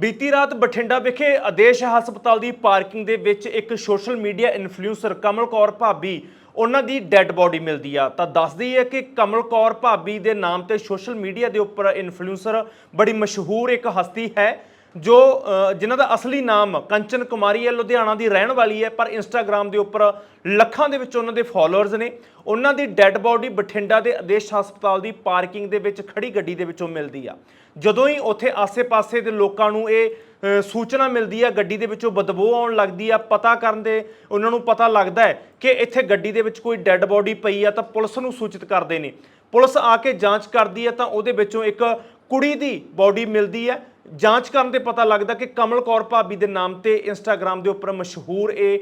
ਬੀਤੀ ਰਾਤ ਬਠਿੰਡਾ ਵਿਖੇ ਆਦੇਸ਼ ਹਸਪਤਾਲ ਦੀ ਪਾਰਕਿੰਗ ਦੇ ਵਿੱਚ ਇੱਕ social media influencer Kamal Kaur Bhabhi, ਉਹਨਾਂ ਦੀ ਡੈੱਡ ਬੋਡੀ ਮਿਲਦੀ ਆ। ਤਾਂ ਦੱਸਦੀ ਹੈ ਕਿ ਕਮਲ ਕੌਰ ਭਾਬੀ ਦੇ ਨਾਮ ਤੇ ਸੋਸ਼ਲ ਮੀਡੀਆ ਦੇ ਉੱਪਰ ਇਨਫਲੂਐਂਸਰ ਬੜੀ ਮਸ਼ਹੂਰ ਇੱਕ ਹਸਤੀ ਹੈ। ਜੋ ਜਿਨ੍ਹਾਂ ਦਾ ਅਸਲੀ ਨਾਮ ਕੰਚਨ ਕੁਮਾਰੀ ਹੈ, ਲੁਧਿਆਣਾ ਦੀ ਰਹਿਣ ਵਾਲੀ ਹੈ, ਪਰ ਇੰਸਟਾਗ੍ਰam ਦੇ ਉੱਪਰ ਲੱਖਾਂ ਦੇ ਵਿੱਚ ਉਹਨਾਂ ਦੇ ਫਾਲੋਅਰਸ ਨੇ। ਉਹਨਾਂ ਦੀ ਡੈੱਡ ਬੋਡੀ ਬਠਿੰਡਾ ਦੇ ਆਦੇਸ਼ ਹਸਪਤਾਲ ਦੀ ਪਾਰਕਿੰਗ ਦੇ ਵਿੱਚ ਖੜੀ ਗੱਡੀ ਦੇ ਵਿੱਚੋਂ ਮਿਲਦੀ ਆ। ਜਦੋਂ ਹੀ ਉੱਥੇ ਆਸੇ-ਪਾਸੇ ਦੇ ਲੋਕਾਂ ਨੂੰ ਇਹ ਸੂਚਨਾ ਮਿਲਦੀ ਆ, ਗੱਡੀ ਦੇ ਵਿੱਚੋਂ ਬਦਬੂ ਆਉਣ ਲੱਗਦੀ ਆ, ਪਤਾ ਕਰਨ ਦੇ, ਉਹਨਾਂ ਨੂੰ ਪਤਾ ਲੱਗਦਾ ਹੈ ਕਿ ਇੱਥੇ ਗੱਡੀ ਦੇ ਵਿੱਚ ਕੋਈ ਡੈੱਡ ਬੋਡੀ ਪਈ ਆ, ਤਾਂ ਪੁਲਿਸ ਨੂੰ ਸੂਚਿਤ ਕਰਦੇ ਨੇ। ਪੁਲਿਸ ਆ ਕੇ ਜਾਂਚ ਕਰਦੀ ਹੈ ਤਾਂ ਉਹਦੇ ਵਿੱਚੋਂ ਇੱਕ ਕੁੜੀ ਦੀ ਬੋਡੀ ਮਿਲਦੀ ਹੈ ਜਾਂਚ ਕਰਨ ਤੇ ਪਤਾ ਲੱਗਦਾ ਕਿ ਕਮਲ ਕੌਰ ਭਾਬੀ ਦੇ ਨਾਮ ਤੇ ਇੰਸਟਾਗ੍ਰam ਦੇ ਉੱਪਰ ਮਸ਼ਹੂਰ ਇਹ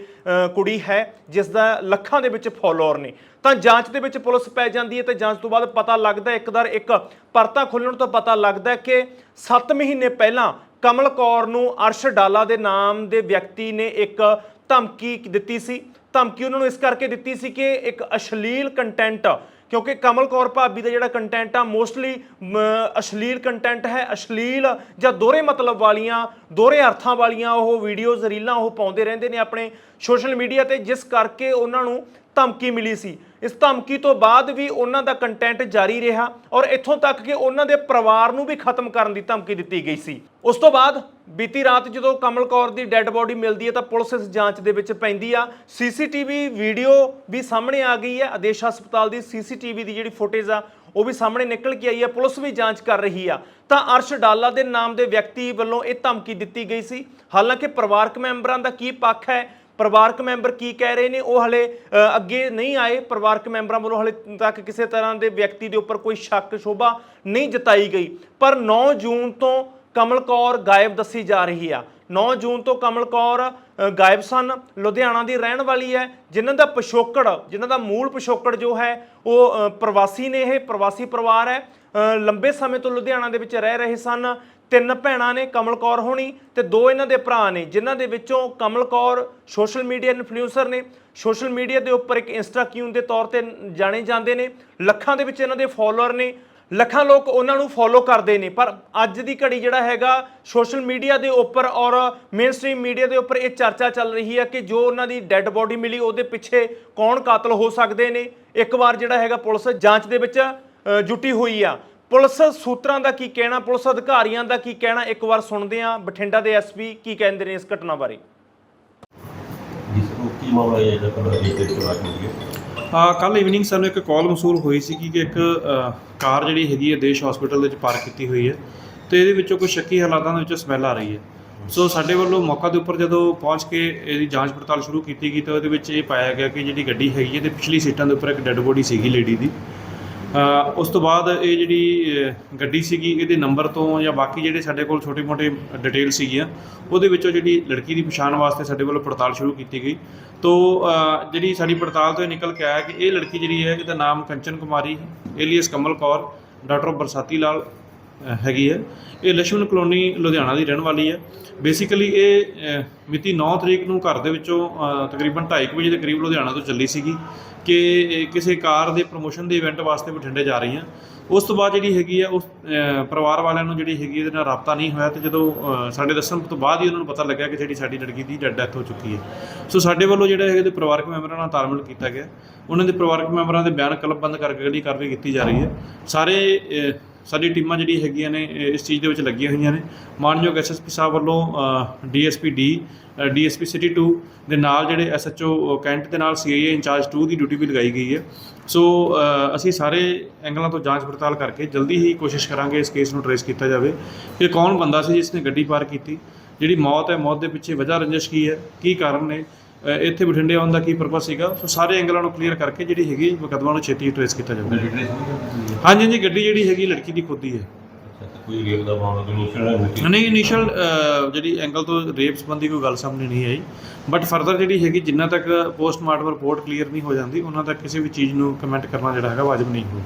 ਕੁੜੀ ਹੈ, ਜਿਸ ਦਾ ਲੱਖਾਂ ਦੇ ਵਿੱਚ ਫੋਲੋਅਰ ਨੇ। ਤਾਂ ਜਾਂਚ ਦੇ ਵਿੱਚ ਪੁਲਿਸ ਪੈ ਜਾਂਦੀ ਹੈ ਤੇ ਜਾਂਚ ਤੋਂ ਬਾਅਦ ਪਤਾ ਲੱਗਦਾ, ਇੱਕ ਦਰ ਇੱਕ ਪਰਤਾ ਖੁੱਲਣ ਤੋਂ ਪਤਾ ਲੱਗਦਾ ਕਿ 7 ਮਹੀਨੇ ਪਹਿਲਾਂ ਕਮਲ ਕੌਰ ਨੂੰ ਅਰਸ਼ ਡਾਲਾ ਦੇ ਨਾਮ ਦੇ ਵਿਅਕਤੀ ਨੇ ਇੱਕ ਧਮਕੀ ਦਿੱਤੀ ਸੀ। ਧਮਕੀ ਉਹਨਾਂ ਨੂੰ ਇਸ ਕਰਕੇ ਦਿੱਤੀ ਸੀ ਕਿ ਇੱਕ ਅਸ਼ਲੀਲ ਕੰਟੈਂਟ ਕਿਉਂਕਿ ਕਮਲ ਕੌਰ ਭਾਬੀ ਦਾ ਜਿਹੜਾ ਕੰਟੈਂਟ ਆ ਮੋਸਟਲੀ ਅਸ਼ਲੀਲ ਕੰਟੈਂਟ ਹੈ, ਅਸ਼ਲੀਲ ਜਾਂ ਦੋਹਰੇ ਮਤਲਬ ਵਾਲੀਆਂ, ਦੋਹਰੇ ਅਰਥਾਂ ਵਾਲੀਆਂ ਉਹ ਵੀਡੀਓਜ਼ ਰੀਲਾਂ ਉਹ ਪਾਉਂਦੇ ਰਹਿੰਦੇ ਨੇ ਆਪਣੇ ਸੋਸ਼ਲ ਮੀਡੀਆ ਤੇ, ਜਿਸ ਕਰਕੇ ਉਹਨਾਂ ਨੂੰ ਧਮਕੀ ਮਿਲੀ ਸੀ। ਇਸ ਧਮਕੀ ਤੋਂ ਬਾਅਦ ਵੀ ਉਹਨਾਂ ਦਾ ਕੰਟੈਂਟ ਜਾਰੀ ਰਿਹਾ ਔਰ ਇੱਥੋਂ ਤੱਕ ਕਿ ਉਹਨਾਂ ਦੇ ਪਰਿਵਾਰ ਨੂੰ ਵੀ ਖਤਮ ਕਰਨ ਦੀ ਧਮਕੀ ਦਿੱਤੀ ਗਈ ਸੀ। ਉਸ ਤੋਂ ਬਾਅਦ ਬੀਤੀ ਰਾਤ ਜਦੋਂ ਕਮਲ ਕੌਰ ਦੀ ਡੈੱਡ ਬੋਡੀ ਮਿਲਦੀ ਹੈ ਤਾਂ ਪੁਲਿਸ ਇਸ ਜਾਂਚ ਦੇ ਵਿੱਚ ਪੈਂਦੀ ਆ। ਸੀਸੀਟੀਵੀ ਵੀਡੀਓ ਵੀ ਸਾਹਮਣੇ ਆ ਗਈ ਹੈ। ਆਦੇਸ਼ ਹਸਪਤਾਲ ਦੀ ਸੀਸੀਟੀਵੀ ਦੀ ਜਿਹੜੀ ਫੁਟੇਜ ਆ, ਉਹ ਵੀ ਸਾਹਮਣੇ ਨਿਕਲ ਕੇ ਆਈ ਹੈ। ਪੁਲਿਸ ਵੀ ਜਾਂਚ ਕਰ ਰਹੀ ਆ। ਤਾਂ ਅਰਸ਼ ਡਾਲਾ ਦੇ ਨਾਮ ਦੇ ਵਿਅਕਤੀ ਵੱਲੋਂ ਇਹ ਧਮਕੀ ਦਿੱਤੀ ਗਈ ਸੀ। ਹਾਲਾਂਕਿ ਪਰਿਵਾਰਕ ਮੈਂਬਰਾਂ ਦਾ ਕੀ ਪੱਖ ਹੈ ਪਰਿਵਾਰਕ ਮੈਂਬਰ ਕੀ ਕਹਿ ਰਹੇ ਨੇ? ਉਹ ਹਲੇ ਅੱਗੇ ਨਹੀਂ ਆਏ। ਪਰਿਵਾਰਕ ਮੈਂਬਰਾਂ ਵੱਲੋਂ ਹਲੇ ਤੱਕ ਕਿਸੇ ਤਰ੍ਹਾਂ ਦੇ ਵਿਅਕਤੀ ਦੇ ਉੱਪਰ ਕੋਈ ਸ਼ੱਕ, ਸ਼ੋਭਾ ਨਹੀਂ ਜਤਾਈ ਗਈ। ਪਰ 9 ਜੂਨ ਤੋਂ ਕਮਲ ਕੌਰ ਗਾਇਬ ਦੱਸੀ ਜਾ ਰਹੀ ਆ। 9 ਜੂਨ ਤੋਂ ਕਮਲ ਕੌਰ ਗਾਇਬ ਸਨ। ਲੁਧਿਆਣਾ ਦੀ ਰਹਿਣ ਵਾਲੀ ਹੈ। ਜਿਨ੍ਹਾਂ ਦਾ ਪਿਛੋਕੜ, ਜਿਨ੍ਹਾਂ ਦਾ ਮੂਲ ਪਿਛੋਕੜ ਜੋ ਹੈ, ਉਹ ਪ੍ਰਵਾਸੀ ਨੇ ਇਹ। ਪ੍ਰਵਾਸੀ ਪਰਿਵਾਰ ਹੈ। ਲੰਬੇ ਸਮੇਂ ਤੋਂ ਲੁਧਿਆਣਾ ਦੇ ਵਿੱਚ ਰਹਿ ਰਹੇ ਸਨ। ਤਿੰਨ ਭੈਣਾਂ ਨੇ ਕਮਲ ਕੌਰ ਹੋਣੀ ਤੇ ਦੋ ਇਹਨਾਂ ਦੇ ਭਰਾ ਨੇ ਜਿਨ੍ਹਾਂ ਦੇ ਵਿੱਚੋਂ Kamal Kaur social media influencer ਨੇ। ਸੋਸ਼ਲ ਮੀਡੀਆ ਦੇ ਉੱਪਰ ਇੱਕ ਇੰਸਟਾਕਿਊਨ ਦੇ ਤੌਰ ਤੇ ਜਾਣੇ ਜਾਂਦੇ ਨੇ। ਲੱਖਾਂ ਦੇ ਵਿੱਚ ਇਹਨਾਂ ਦੇ ਫਾਲੋਅਰ ਨੇ। ਲੱਖਾਂ ਲੋਕ ਉਹਨਾਂ ਨੂੰ ਫੋਲੋ ਕਰਦੇ ਨੇ। ਪਰ ਅੱਜ ਦੀ ਘੜੀ ਜਿਹੜਾ ਹੈਗਾ ਸੋਸ਼ਲ ਮੀਡੀਆ ਦੇ ਉੱਪਰ ਔਰ ਮੇਨ ਮੇਨਸਟ੍ਰੀਮ ਮੀਡੀਆ ਦੇ ਉੱਪਰ ਇਹ ਚਰਚਾ ਚੱਲ ਰਹੀ ਹੈ ਕਿ ਜੋ ਉਹਨਾਂ ਦੀ ਡੈੱਡ ਬੋਡੀ ਮਿਲੀ ਉਹਦੇ ਪਿੱਛੇ ਕੌਣ ਕਾਤਲ ਹੋ ਸਕਦੇ ਨੇ। ਇੱਕ ਵਾਰ ਜਿਹੜਾ ਹੈਗਾ ਪੁਲਿਸ ਜਾਂਚ ਦੇ ਵਿੱਚ ਅ, ਜੁਟੀ ਹੋਈ ਆ। ਪੁਲਿਸ ਸੂਤਰਾਂ ਦਾ ਕੀ ਕਹਿਣਾ ਪੁਲਿਸ ਅਧਿਕਾਰੀਆਂ ਦਾ ਕੀ ਕਹਿਣਾ? ਇੱਕ ਵਾਰ ਸੁਣਦੇ ਆ ਬਠਿੰਡਾ ਦੇ ਐਸਪੀ ਕੀ ਕਹਿੰਦੇ ਨੇ ਇਸ ਘਟਨਾ ਬਾਰੇ। ਜਿਸ ਨੂੰ ਕੀ ਮਾਮਲਾ ਹੈ ਜਿਹੜਾ ਹੈ ਹਾਂ ਕੱਲ ਇਵਨਿੰਗ ਸਾਨੂੰ ਇੱਕ ਕਾਲ ਮਸੂਲ ਹੋਈ ਸੀ ਕਿ ਇੱਕ ਅ, ਕਾਰ ਜਿਹੜੀ ਹੈਗੀ ਹੈ ਦੇਸ਼ ਹਸਪੀਟਲ ਦੇ ਵਿੱਚ ਪਾਰਕ ਕੀਤੀ ਹੋਈ ਹੈ ਤੇ ਇਹਦੇ ਵਿੱਚੋਂ ਕੋਈ ਸ਼ੱਕੀ ਹਾਲਾਤਾਂ ਦੇ ਵਿੱਚੋਂ ਸਮੈਲ ਆ ਰਹੀ ਹੈ। ਸੋ ਸਾਡੇ ਵੱਲੋਂ ਮੌਕਾ ਦੇ ਉੱਪਰ ਜਦੋਂ ਪਹੁੰਚ ਕੇ ਇਹਦੀ ਜਾਂਚ ਪੜਤਾਲ ਸ਼ੁਰੂ ਕੀਤੀ ਗਈ ਤਾਂ ਉਹਦੇ ਵਿੱਚ ਇਹ ਪਾਇਆ ਗਿਆ ਕਿ ਜਿਹੜੀ ਗੱਡੀ ਹੈਗੀ ਹੈ ਇਹਦੇ ਪਿਛਲੀ ਸੀਟਾਂ ਦੇ ਉੱਪਰ ਇੱਕ ਡੈੱਡ ਬੋਡੀ ਸੀਗੀ ਲੇਡੀ ਦੀ। ਉਸ ਤੋਂ ਬਾਅਦ ਇਹ ਜਿਹੜੀ ਗੱਡੀ ਸੀਗੀ, ਇਹਦੇ ਨੰਬਰ ਤੋਂ ਜਾਂ ਬਾਕੀ ਜਿਹੜੇ ਸਾਡੇ ਕੋਲ ਛੋਟੇ-ਮੋਟੇ ਡਿਟੇਲ ਸੀਗੀਆਂ, ਉਹਦੇ ਵਿੱਚੋਂ ਜਿਹੜੀ ਲੜਕੀ ਦੀ ਪਛਾਣ ਵਾਸਤੇ ਸਾਡੇ ਵੱਲੋਂ ਪੜਤਾਲ ਸ਼ੁਰੂ ਕੀਤੀ ਗਈ। ਤੋ ਜਿਹੜੀ ਸਾਡੀ ਪੜਤਾਲ ਤੋਂ ਇਹ ਨਿਕਲ ਕੇ ਆਇਆ ਕਿ ਇਹ ਲੜਕੀ ਜਿਹੜੀ ਹੈ, ਇਹਦਾ ਨਾਮ ਕੰਚਨ ਕੁਮਾਰੀ, ਏਲੀਅਸ ਕਮਲ ਕੌਰ, ਡਾਕਟਰ ਬਰਸਾਤੀ ਲਾਲ ਹੈਗੀ ਹੈ। ਇਹ ਲక్ష్ਮਣ ਕਲੋਨੀ ਲੁਧਿਆਣਾ ਦੀ ਰਹਿਣ ਵਾਲੀ ਹੈ। ਬੇਸਿਕਲੀ ਇਹ ਮਿਤੀ 9 ਤਰੀਕ ਨੂੰ ਘਰ ਦੇ ਵਿੱਚੋਂ ਅ, ਤਕਰੀਬਨ 2:30 ਵਜੇ ਦੇ ਕਰੀਬ ਲੁਧਿਆਣਾ ਤੋਂ ਚੱਲੀ ਸੀਗੀ ਕਿ ਕਿਸੇ ਕਾਰ ਦੇ ਪ੍ਰੋਮੋਸ਼ਨ ਦੇ ਇਵੈਂਟ ਵਾਸਤੇ ਬਠਿੰਡੇ ਜਾ ਰਹੀ ਹਾਂ ਉਸ ਤੋਂ ਬਾਅਦ ਜਿਹੜੀ ਹੈਗੀ ਆ ਉਸ ਪਰਿਵਾਰ ਵਾਲਿਆਂ ਨੂੰ ਜਿਹੜੀ ਹੈਗੀ ਇਹਦੇ ਨਾਲ ਰਾਬਤਾ ਨਹੀਂ ਹੋਇਆ ਤੇ ਜਦੋਂ ਸਾਡੇ ਦੱਸਣ ਤੋਂ ਬਾਅਦ ਹੀ ਉਹਨਾਂ ਨੂੰ ਪਤਾ ਲੱਗਿਆ ਕਿ ਜਿਹੜੀ ਸਾਡੀ ਲੜਕੀ ਦੀ ਡੈਥ ਹੋ ਚੁੱਕੀ ਹੈ। ਸੋ ਸਾਡੇ ਵੱਲੋਂ ਜਿਹੜਾ ਹੈਗਾ ਤੇ ਪਰਿਵਾਰਕ ਮੈਂਬਰਾਂ ਨਾਲ ਤਾਲਮੇਲ ਕੀਤਾ ਗਿਆ। ਉਹਨਾਂ ਦੇ ਪਰਿਵਾਰਕ ਮੈਂਬਰਾਂ ਦੇ ਬਿਆਨ ਕਲਮਬੰਦ ਕਰਕੇ ਅਗਲੀ ਕਾਰਵਾਈ ਕੀਤੀ ਜਾ ਰਹੀ ਹੈ। ਸਾਰੇ ਸਾਡੀ ਟੀਮਾਂ ਜਿਹੜੀ ਹੈਗੀਆਂ ਨੇ ਇਸ ਚੀਜ਼ ਦੇ ਵਿੱਚ ਲੱਗੀਆਂ ਹੋਈਆਂ ਨੇ। ਮਾਨਯੋਗ ਐਸਐਸਪੀ ਸਾਹਿਬ ਵੱਲੋਂ ਡੀਐਸਪੀ ਡੀ ਡੀਐਸਪੀ ਸਿਟੀ 2 ਦੇ ਨਾਲ ਜਿਹੜੇ ਐਸਐਚਓ ਕੈਂਟ ਦੇ ਨਾਲ ਸੀਆਈਏ ਇੰਚਾਰਜ 2 ਦੀ ਡਿਊਟੀ ਵੀ ਲਗਾਈ ਗਈ ਹੈ। ਸੋ ਅਸੀਂ ਸਾਰੇ ਐਂਗਲਾਂ ਤੋਂ ਜਾਂਚ ਪੜਤਾਲ ਕਰਕੇ ਜਲਦੀ ਹੀ ਕੋਸ਼ਿਸ਼ ਕਰਾਂਗੇ ਇਸ ਕੇਸ ਨੂੰ ਟਰੇਸ ਕੀਤਾ ਜਾਵੇ ਕਿ ਕੌਣ ਬੰਦਾ ਸੀ ਜਿਸ ਨੇ ਗੱਡੀ ਪਾਰ ਕੀਤੀ, ਜਿਹੜੀ ਮੌਤ ਹੈ, ਮੌਤ ਦੇ ਪਿੱਛੇ ਵਜ੍ਹਾ ਰੰਜਿਸ਼ ਕੀ ਹੈ, ਕੀ ਕਾਰਨ ਨੇ ਇੱਥੇ ਬਠਿੰਡੇ ਆਉਣ ਦਾ ਕੀ ਪਰਪਸ ਸੀਗਾ? ਸੋ ਸਾਰੇ ਐਂਗਲਾਂ ਨੂੰ ਕਲੀਅਰ ਕਰਕੇ ਜਿਹੜੀ ਹੈਗੀ ਮੁਕੱਦਮਾ ਨੂੰ ਛੇਤੀ ਟਰੇਸ ਕੀਤਾ ਜਾਵੇ। ਹਾਂਜੀ ਹਾਂਜੀ ਗੱਡੀ ਜਿਹੜੀ ਹੈਗੀ ਲੜਕੀ ਦੀ ਖੁਦ ਹੀ। ਕੋਈ ਰੇਪ ਦਾ ਮਾਮਲਾ ਕੋਈ ਨਿਸ਼ਚਿਤ ਨਹੀਂ। ਨਹੀਂ ਇਨੀਸ਼ੀਅਲ ਜਿਹੜੀ ਐਂਗਲ ਤੋਂ ਰੇਪ ਸੰਬੰਧੀ ਕੋਈ ਗੱਲ ਸਾਹਮਣੇ ਨਹੀਂ ਆਈ। ਬਟ ਫਰਦਰ ਜਿਹੜੀ ਹੈਗੀ ਜਿੰਨਾ ਤੱਕ ਪੋਸਟਮਾਰਟਮ ਰਿਪੋਰਟ ਕਲੀਅਰ ਨਹੀਂ ਹੋ ਜਾਂਦੀ ਉਹਨਾਂ ਤੱਕ ਕਿਸੇ ਵੀ ਚੀਜ਼ ਨੂੰ ਕਮੈਂਟ ਕਰਨਾ ਜਿਹੜਾ ਹੈਗਾ ਵਾਜਬ ਨਹੀਂ ਹੋਊ।